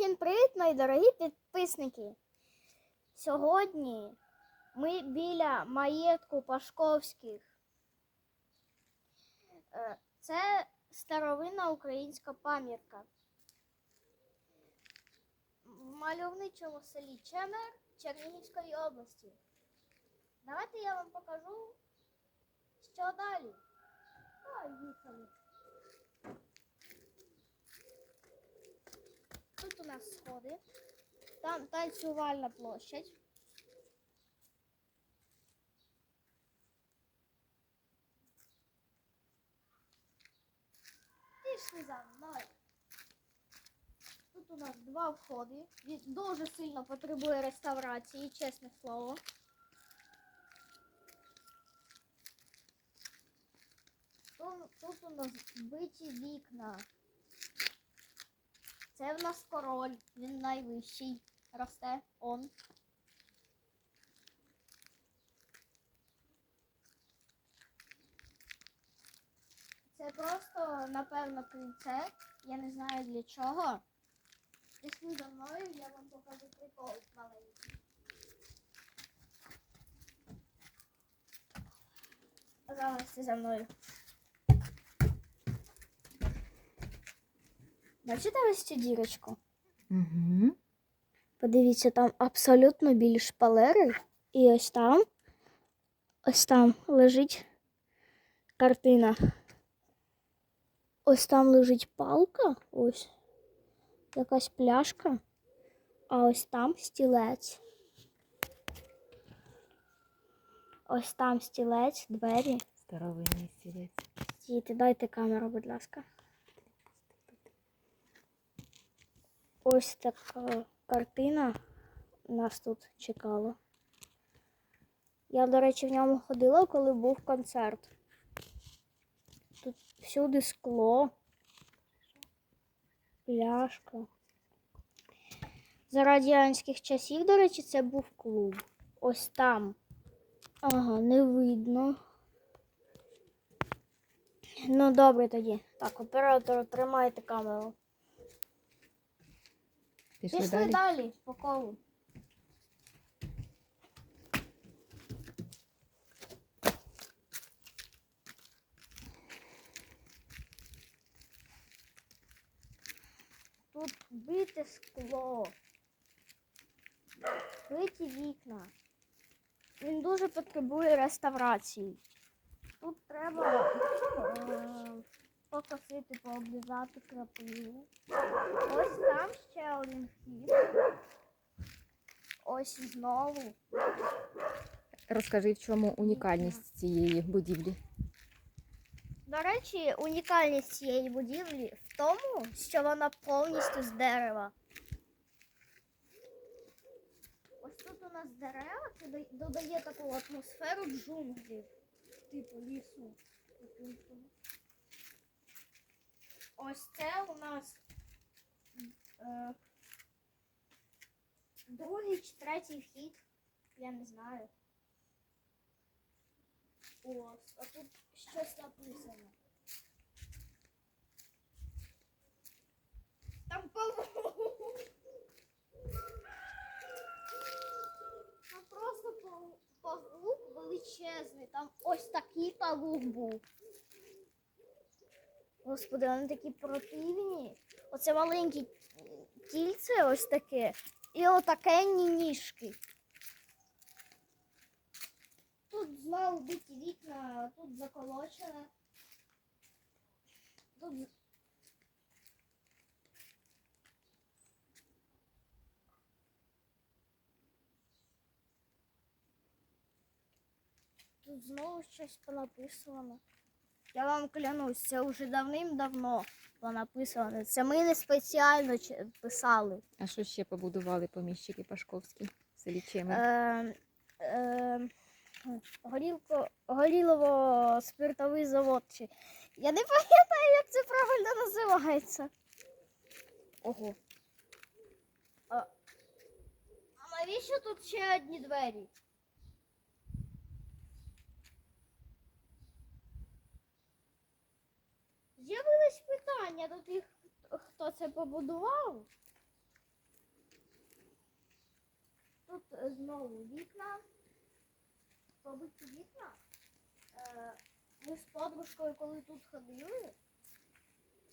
Всім привіт, мої дорогі підписники! Сьогодні ми біля маєтку Пашковських. Е, Це старовинна українська пам'ятка. В мальовничому селі Чемер Чернігівської області. Давайте я вам покажу, що далі. Поїхали. Тут у нас сходи. Там танцювальна площадь. Пішли за мною. Тут у нас два входи. Він дуже сильно потребує реставрації, чесне слово. Тут, у нас биті вікна. Це в нас король, він найвищий. Росте он. Це просто, напевно, крильце. Я не знаю для чого. Пішли за мною, я вам покажу прикол маленький. Залазьте за мною. Бачите ось цю дірочку? Угу. Подивіться, там абсолютно білі шпалери. І ось там, ось там лежить картина. Ось там лежить палка, ось якась пляшка, а ось там стілець. Ось там стілець, двері. Старовинний стілець. Стійте, дайте камеру, будь ласка. Ось така картина нас тут чекала. Я, до речі, в ньому ходила, коли був концерт. Тут всюди скло, пляшка. За радянських часів, до речі, це був клуб. Ось там. Ага, не видно. Ну, добре тоді. Так, оператор, тримайте камеру. Пішли, Пішли далі? далі по колу. Тут бите скло. Биті вікна. Він дуже потребує реставрації. Тут треба е, покосити, пообрізати крапиву. Ось там ще один вхід. Ось знову. Розкажи, в чому унікальність цієї будівлі. До речі, унікальність цієї будівлі в тому, що вона повністю з дерева. Ось тут у нас дерева, це додає таку атмосферу джунглів, типу лісу. Ось це у нас е, другий чи третій вхід. Я не знаю. Ось, а тут щось написано. Там павук. Там просто паву- павук величезний. Там ось такий павук був. Господи, вони такі противні. Оце маленькі тільце ось таке. І отакенні ніжки. Тут знову биті вікна, тут заколочене. Тут. Тут знову щось понаписано. Я вам клянусь, це вже давним-давно понаписано. Це ми не спеціально писали. А що ще побудували поміщики Пашковські в селі Чемер? Е, е, горілко, горілово-спиртовий завод. Чи... Я не пам'ятаю, як це правильно називається. Ого. А, а навіщо тут ще одні двері? Питання до тих, хто це побудував. тут е, знову вікна. Побиті вікна. Е, Ми з подружкою, коли тут ходили,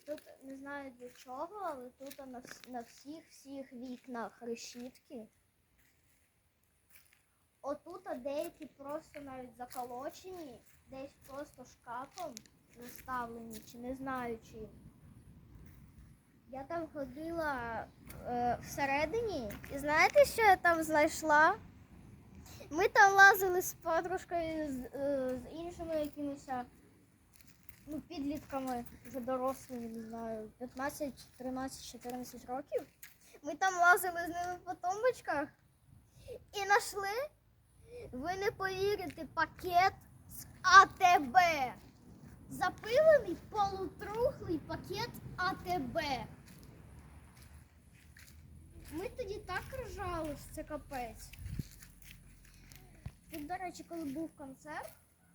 тут не знаю для чого, але тут на, всіх всіх вікнах решітки. Отут деякі просто навіть заколочені, десь просто шкафом заставлені, чи не знаю чим. Я там ходила е, всередині, і знаєте, що я там знайшла? Ми там лазили з подружкою, з, е, з іншими якимись ну, підлітками, вже дорослими, не знаю, 15, 13, 14 років. Ми там лазили з ними по тумбочках і знайшли, ви не повірите, пакет з АТБ. Запилений полутрухлий пакет АТБ. Тоді так ржали, це капець. Тут, до речі, коли був концерт,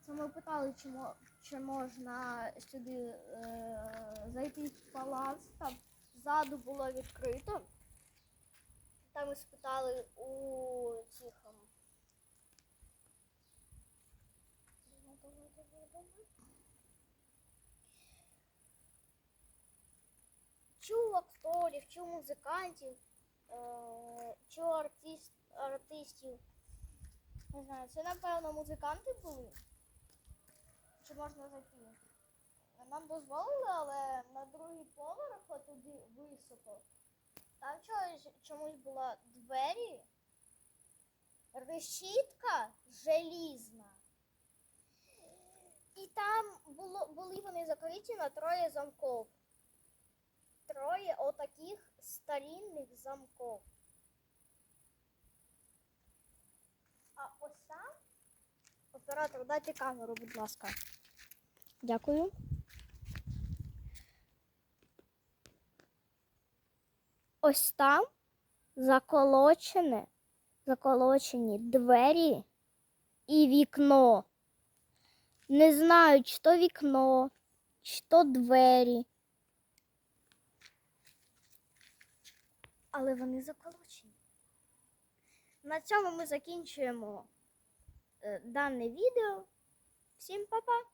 це ми питали, чи, мо- чи можна сюди е, зайти в палац. Там ззаду було відкрито. Там ми спитали у цих. ем, Чу акторів, чу музикантів, е, чу артист, артистів. Не знаю, це напевно музиканти були. Чи можна зайти? Нам дозволили, але на другий поверх туди високо. Там чогось, чомусь була двері, решітка желізна. І там було, були вони закриті на троє замків. Троє отаких старинних замків. А ось там. Оператор, дайте камеру, будь ласка. Дякую. Ось там заколочене, заколочені двері і вікно. Не знаю, чи то вікно, чи то двері. Але вони заколочені. На цьому ми закінчуємо е, дане відео. Всім па-па!